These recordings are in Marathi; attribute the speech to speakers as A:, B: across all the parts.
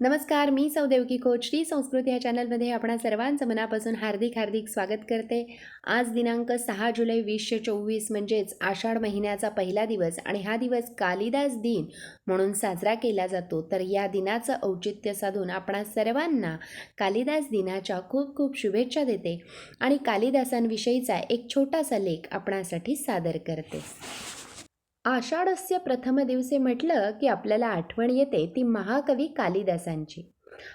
A: नमस्कार मी सौदेवकी कोच श्री संस्कृती या चॅनलमध्ये आपणा सर्वांचं मनापासून हार्दिक हार्दिक स्वागत करते. आज दिनांक सहा जुलै वीसशे चोवीस म्हणजेच आषाढ महिन्याचा पहिला दिवस आणि हा दिवस कालिदास दिन म्हणून साजरा केला जातो. तर या दिनाचं औचित्य साधून आपणा सर्वांना कालिदास दिनाच्या खूप खूप शुभेच्छा देते आणि कालिदासांविषयीचा एक छोटासा लेख आपणासाठी सादर करते. आषाढस्य प्रथम दिवसे म्हटलं की आपल्याला आठवण येते ती महाकवी कालिदासांची.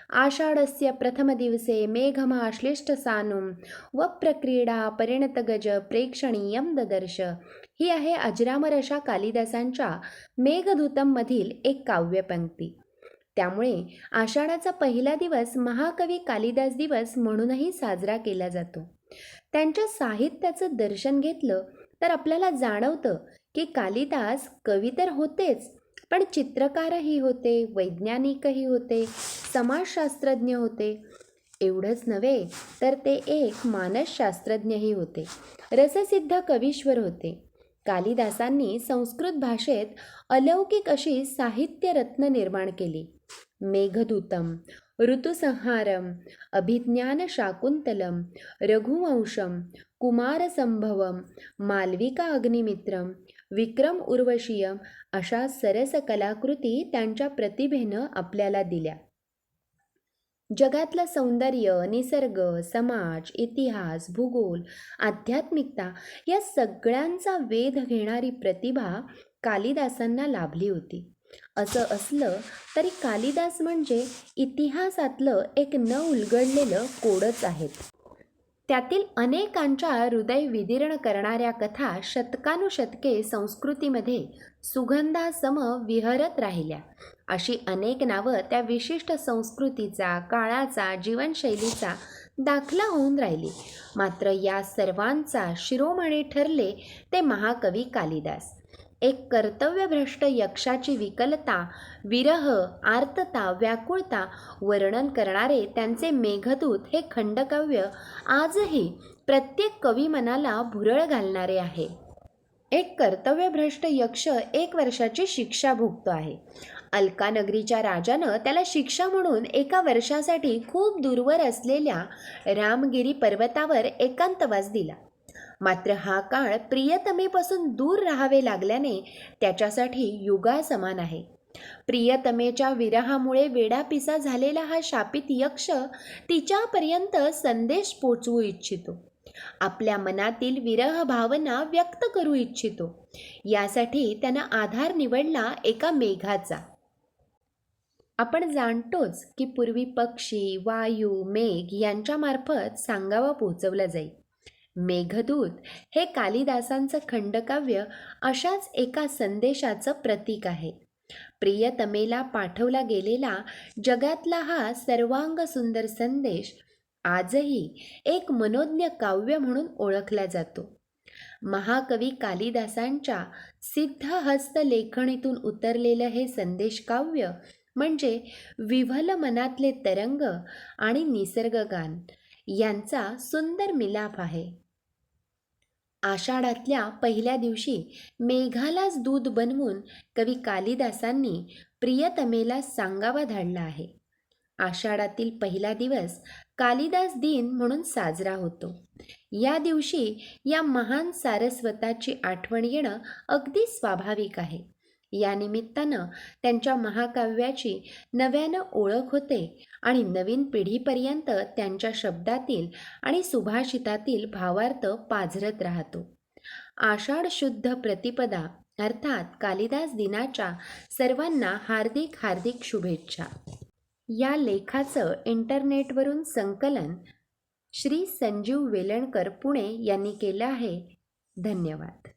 A: आषाढस्य प्रथम दिवसे मेघमाश्लिष्ट सानुम व प्रक्रीडा परिणत गज प्रेक्षणीयम ददर्श. ही आहे अजरामर अशा कालिदासांच्या मेघदूतममधील एक काव्यपंक्ती त्यामुळे आषाढाचा पहिला दिवस महाकवी कालिदास दिवस म्हणूनही साजरा केला जातो. त्यांच्या साहित्याचं दर्शन घेतलं तर आपल्याला जाणवतं की कालिदास कवी तर होतेच पण चित्रकारही होते वैज्ञानिकही होते समाजशास्त्रज्ञ होते. एवढंच नव्हे तर ते एक मानसशास्त्रज्ञही होते. रससिद्ध कवीश्वर होते. कालिदासांनी संस्कृत भाषेत अलौकिक अशी साहित्यरत्न निर्माण केली. मेघदूतम ऋतुसंहारम अभिज्ञान शाकुंतलम रघुवंशम कुमारसंभवम मालविका अग्निमित्रम विक्रम उर्वशीयम अशा सरस कलाकृती त्यांच्या प्रतिभेनं आपल्याला दिल्या. जगातलं सौंदर्य निसर्ग समाज इतिहास भूगोल आध्यात्मिकता या सगळ्यांचा वेध घेणारी प्रतिभा कालिदासांना लाभली होती. असं असलं तरी कालिदास म्हणजे इतिहासातलं एक न उलगडलेलं कोडच आहेत. त्यातील अनेकांच्या हृदय विदीर्ण करणाऱ्या कथा शतकानुशतके संस्कृतीमध्ये सुगंधासम विहरत राहिल्या. अशी अनेक नावं त्या विशिष्ट संस्कृतीचा काळाचा जीवनशैलीचा दाखला होऊन राहिली. मात्र या सर्वांचा शिरोमणी ठरले ते महाकवी कालिदास. एक कर्तव्यभ्रष्ट यक्षाची विकलता विरह आर्तता व्याकुळता वर्णन करणारे त्यांचे मेघदूत हे खंडकाव्य आजही प्रत्येक कवी मनाला भुरळ घालणारे आहे. एक कर्तव्यभ्रष्ट यक्ष एक वर्षाची शिक्षा भोगतो आहे. अलकानगरीच्या राजानं त्याला शिक्षा म्हणून एका वर्षासाठी खूप दूरवर असलेल्या रामगिरी पर्वतावर एकांतवास दिला. मात्र हा काळ प्रियतमेपासून दूर राहावे लागल्याने त्याच्यासाठी युगा समान आहे. प्रियतमेच्या विरहामुळे वेडापिसा झालेला हा शापित यक्ष तिच्यापर्यंत संदेश पोचवू इच्छितो. आपल्या मनातील विरह भावना व्यक्त करू इच्छितो. यासाठी त्यानं आधार निवडला एका मेघाचा. आपण जाणतोच की पूर्वी पक्षी वायू मेघ यांच्यामार्फत सांगावा पोचवला जाई. मेघदूत हे कालिदासांचं खंडकाव्य अशाच एका संदेशाचं प्रतीक आहे. प्रियतमेला पाठवला गेलेला जगातला हा सर्वांग सुंदर संदेश आजही एक मनोज्ञ काव्य म्हणून ओळखला जातो. महाकवी कालिदासांच्या सिद्धहस्त लेखणीतून उतरलेलं हे संदेश काव्य म्हणजे विव्हल मनातले तरंग आणि निसर्गगान यांचा सुंदर मिलाप आहे. आषाढातल्या पहिल्या दिवशी मेघालाच दूध बनवून कवी कालिदासांनी प्रियतमेला सांगावा धाडला आहे. आषाढातील पहिला दिवस कालिदास दिन म्हणून साजरा होतो. या दिवशी या महान सारस्वताची आठवण येणं अगदी स्वाभाविक आहे. या निमित्तानं त्यांच्या महाकाव्याची नव्यानं ओळख होते आणि नवीन पिढीपर्यंत त्यांच्या शब्दातील आणि सुभाषितातील भावार्थ पाझरत राहतो. आषाढ शुद्ध प्रतिपदा अर्थात कालिदास दिनाच्या सर्वांना हार्दिक हार्दिक शुभेच्छा. या लेखाचं इंटरनेटवरून संकलन श्री संजीव वेलणकर पुणे यांनी केलं आहे. धन्यवाद.